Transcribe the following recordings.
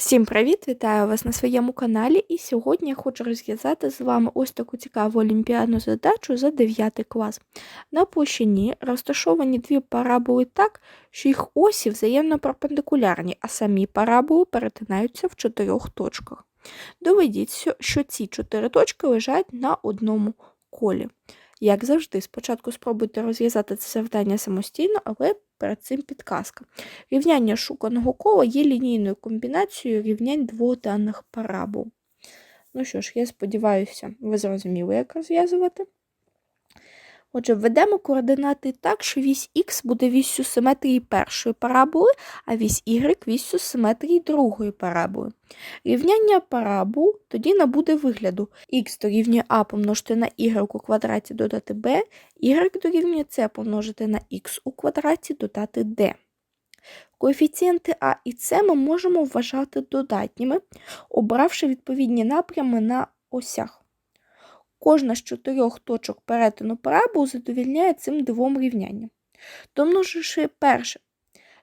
Всім привіт! Вітаю вас на своєму каналі. І сьогодні я хочу розв'язати з вами ось таку цікаву олімпіадну задачу за 9 клас. На площині розташовані дві параболи так, що їх осі взаємно перпендикулярні, а самі параболи перетинаються в чотирьох точках. Доведіть, що ці чотири точки лежать на одному колі. Як завжди, спочатку спробуйте розв'язати це завдання самостійно, але перед цим підказка. Рівняння шуканого кола є лінійною комбінацією рівнянь двох даних парабол. Ну що ж, я сподіваюся, ви зрозуміли, як розв'язувати. Отже, введемо координати так, що вісь х буде віссю симетрії першої параболи, а вісь y віссю симетрії другої параболи. Рівняння парабол тоді набуде вигляду х дорівнює а помножити на y у квадраті додати b, y дорівнює c помножити на х у квадраті додати d. Коефіцієнти а і С ми можемо вважати додатніми, обравши відповідні напрями на осях. Кожна з чотирьох точок перетину парабол задовільняє цим двом рівнянням. Домноживши перше,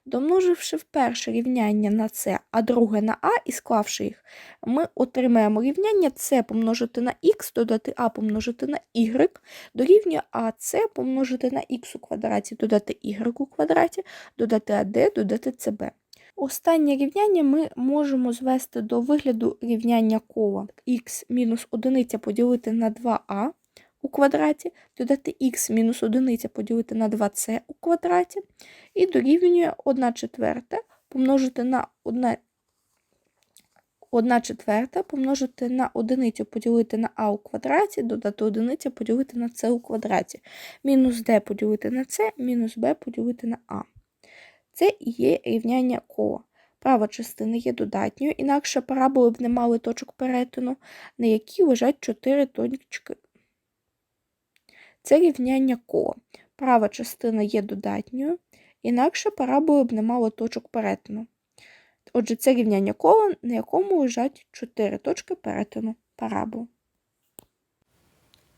домноживши перше рівняння на С, а друге на А і склавши їх, ми отримаємо рівняння С помножити на х, додати А помножити на y, дорівнює АС помножити на х у квадраті, додати y у квадраті, додати АД, додати СБ. Останнє рівняння ми можемо звести до вигляду рівняння кола х мінус 1 поділити на 2а у квадраті, додати х мінус 1 поділити на 2c у квадраті, і дорівнює 1 четверта помножити на 1 1 четверта помножити на одиницю поділити на а у квадраті, додати одиницю поділити на c у квадраті, мінус d поділити на c, мінус b поділити на а. Це і є рівняння кола. Права частина є додатньою, інакше параболи б не мали точок перетину, на які лежать чотири точки. Це рівняння кола. Права частина є додатньою, інакше параболи б не мали точок перетину. Отже, це рівняння кола, на якому лежать чотири точки перетину парабол.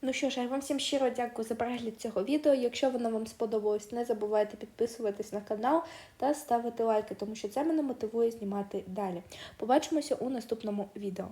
Ну що ж, я вам всім щиро дякую за перегляд цього відео. Якщо воно вам сподобалось, не забувайте підписуватись на канал та ставити лайки, тому що це мене мотивує знімати далі. Побачимося у наступному відео.